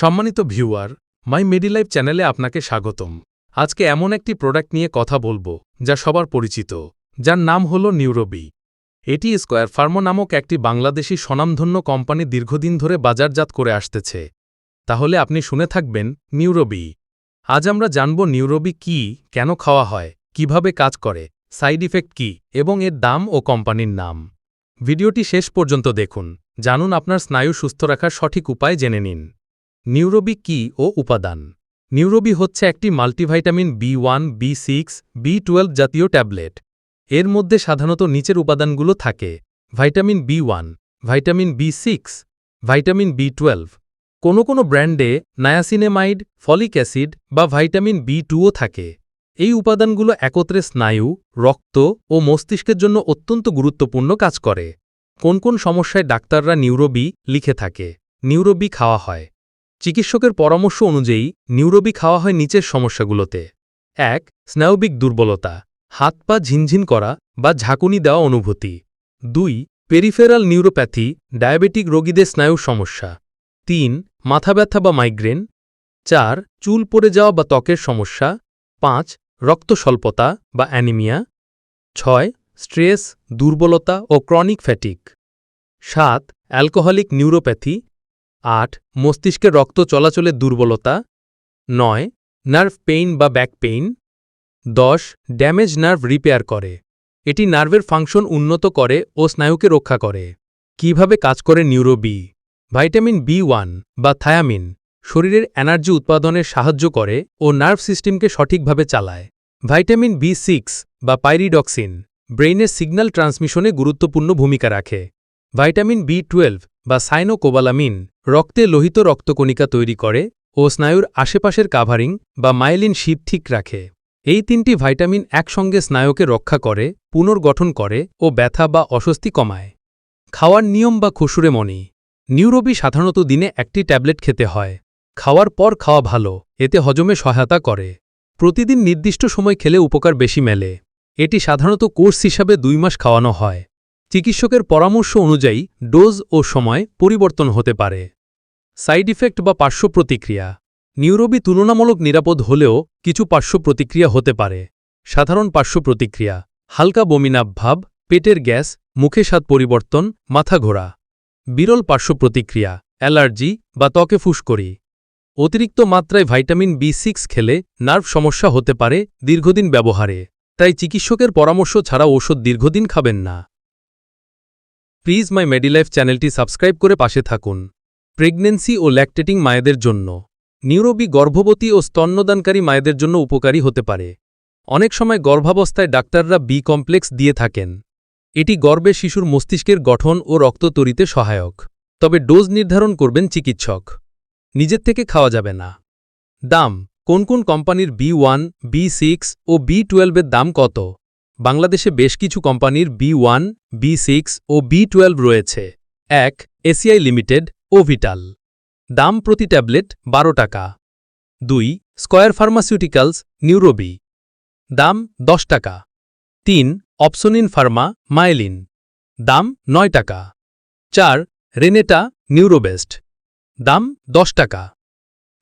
সম্মানিত ভিউয়ার, মাই মেডিলাইফ চ্যানেলে আপনাকে স্বাগতম। আজকে এমন একটি প্রোডাক্ট নিয়ে কথা বলব, যা সবার পরিচিত, যার নাম হল নিউরোবি। এটি স্কোয়ার ফার্মো নামক একটি বাংলাদেশি স্বনামধন্য কোম্পানি দীর্ঘদিন ধরে বাজারজাত করে আসতেছে। তাহলে আপনি শুনে থাকবেন, নিউরোবি। আজ আমরা জানব নিউরোবি কি, কেন খাওয়া হয়, কীভাবে কাজ করে, সাইড ইফেক্ট কি, এবং এর দাম ও কোম্পানির নাম। ভিডিওটি শেষ পর্যন্ত দেখুন, জানুন আপনার স্নায়ু সুস্থ রাখার সঠিক উপায় জেনে নিন। নিউরোবি কি ও উপাদান? নিউরোবি হচ্ছে একটি multivitamin B one, B six, B twelve জাতীয় ট্যাবলেট। এর মধ্যে সাধারণত নিচের উপাদানগুলো থাকে। Vitamin B one, vitamin B six, vitamin B twelve. কোনো কোনো ব্র্যান্ডে নায়াসিনেমাইড, ফলিক অ্যাসিড বা ভাইটামিন বি টুও থাকে। এই উপাদানগুলো একত্রে স্নায়ু, রক্ত ও মস্তিষ্কের জন্য অত্যন্ত গুরুত্বপূর্ণ কাজ করে। কোন কোন সমস্যায় ডাক্তাররা নিউরোবি লিখে থাকে। নিউরোবি খাওয়া হয়। চিকিৎসকের পরামর্শ অনুযায়ী নিউরোবি খাওয়া হয় নিচের সমস্যাগুলোতে। এক, স্নায়বিক দুর্বলতা, হাত পা ঝিনঝিন করা বা ঝাঁকুনি দেওয়া অনুভূতি। দুই, পেরিফেরাল নিউরোপ্যাথি, ডায়াবেটিক রোগীদের স্নায়ু সমস্যা। তিন, মাথা ব্যথা বা মাইগ্রেন। চার, চুল পড়ে যাওয়া বা ত্বকের সমস্যা। পাঁচ, রক্ত স্বল্পতা বা অ্যানিমিয়া। ছয়, স্ট্রেস, দুর্বলতা ও ক্রনিক ফ্যাটিক সাত, অ্যালকোহলিক নিউরোপ্যাথি আট, মস্তিষ্কের রক্ত চলাচলের দুর্বলতা। নয় নার্ভ পেইন বা ব্যাক পেইন দশ ড্যামেজ নার্ভ রিপেয়ার করে। এটি নার্ভের ফাংশন উন্নত করে ও স্নায়ুকে রক্ষা করে। কীভাবে কাজ করে Neuro B vitamin B one বা থায়ামিন শরীরের এনার্জি উৎপাদনে সাহায্য করে ও নার্ভ সিস্টেমকে সঠিকভাবে চালায়। ভাইটামিন বি সিক্স বা পাইরিডক্সিন ব্রেইনের সিগন্যাল ট্রান্সমিশনে গুরুত্বপূর্ণ ভূমিকা রাখে। ভাইটামিন বি টুয়েলভ বা সাইনোকোবালামিন রক্তে লোহিত রক্তকণিকা তৈরি করে ও স্নায়ুর আশেপাশের কাভারিং বা মাইলিন শীত ঠিক রাখে। এই তিনটি ভাইটামিন একসঙ্গে স্নায়ুকে রক্ষা করে, পুনর্গঠন করে ও ব্যথা বা অস্বস্তি কমায়। খাওয়ার নিয়ম বা খুশুরে মনি নিউরোবি সাধারণত দিনে একটি ট্যাবলেট খেতে হয়। খাওয়ার পর খাওয়া ভালো, এতে হজমে সহায়তা করে। প্রতিদিন নির্দিষ্ট সময় খেলে উপকার বেশি মেলে। এটি সাধারণত কোর্স হিসাবে দুই মাস খাওয়ানো হয়। চিকিৎসকের পরামর্শ অনুযায়ী ডোজ ও সময় পরিবর্তন হতে পারে। সাইড ইফেক্ট বা পার্শ্ব প্রতিক্রিয়া। নিউরোবি তুলনামূলক নিরাপদ হলেও কিছু পার্শ্ব প্রতিক্রিয়া হতে পারে। সাধারণ পার্শ্ব প্রতিক্রিয়া। হালকা বমিনাভ ভাব, পেটের গ্যাস, মুখে স্বাদ পরিবর্তন, মাথা ঘোরা। বিরল পার্শ্ব প্রতিক্রিয়া। অ্যালার্জি বা ত্বকে ফুসকরি। অতিরিক্ত মাত্রায় ভাইটামিন বি সিক্স খেলে নার্ভ সমস্যা হতে পারে দীর্ঘদিন ব্যবহারে। তাই চিকিৎসকের পরামর্শ ছাড়া ওষুধ দীর্ঘদিন খাবেন না। প্লিজ মাই মেডিলাইফ চ্যানেলটি সাবস্ক্রাইব করে পাশে থাকুন। প্রেগনেন্সি ও ল্যাকটেটিং মায়েদের জন্য। নিউরোবি গর্ভবতী ও স্তন্যদানকারী মায়েদের জন্য উপকারী হতে পারে। অনেক সময় গর্ভাবস্থায় ডাক্তাররা বি কমপ্লেক্স দিয়ে থাকেন। এটি গর্বে শিশুর মস্তিষ্কের গঠন ও রক্ত তৈরিতে সহায়ক। তবে ডোজ নির্ধারণ করবেন চিকিৎসক। নিজের থেকে খাওয়া যাবে না। দাম, কোন কোন কোম্পানির বি ওয়ান, বি সিক্স ও বি টুয়েলভের দাম কত? বাংলাদেশে বেশ কিছু কোম্পানির বি ওয়ান, বি সিক্স ও বি টুয়েলভ রয়েছে। এক, এসিআই লিমিটেড ও ভিটাল। দাম প্রতি ট্যাবলেট বারো টাকা। দুই, স্কয়ার ফার্মাসিউটিক্যালস, নিউরোবি। দাম দশ টাকা। তিন, অপসোনিন ফার্মা মায়েলিন দাম নয় টাকা। চার, রেনেটা, নিউরোবেস্ট। দাম দশ টাকা।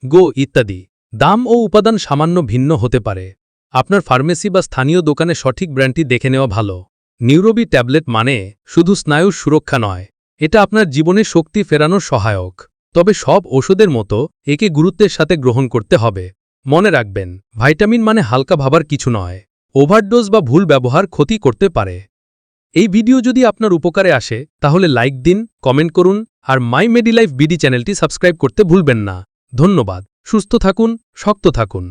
গো ইত্যাদি। দাম ও উপাদান সামান্য ভিন্ন হতে পারে। আপনার ফার্মেসি বা স্থানীয় দোকানে সঠিক ব্র্যান্ডটি দেখে নেওয়া ভালো। নিউরোবি ট্যাবলেট মানে শুধু স্নায়ুর সুরক্ষা নয়, এটা আপনার জীবনে শক্তি ফেরানোর সহায়ক। তবে সব ওষুধের মতো একে গুরুত্বের সাথে গ্রহণ করতে হবে। মনে রাখবেন, ভাইটামিন মানে হালকা ভাবার কিছু নয়, ওভারডোজ বা ভুল ব্যবহার ক্ষতি করতে পারে। এই ভিডিও যদি আপনার উপকারে আসে, তাহলে লাইক দিন, কমেন্ট করুন, আর মাই মেডিলাইফ বিডি চ্যানেলটি সাবস্ক্রাইব করতে ভুলবেন না। ধন্যবাদ, সুস্থ থাকুন, শক্ত থাকুন।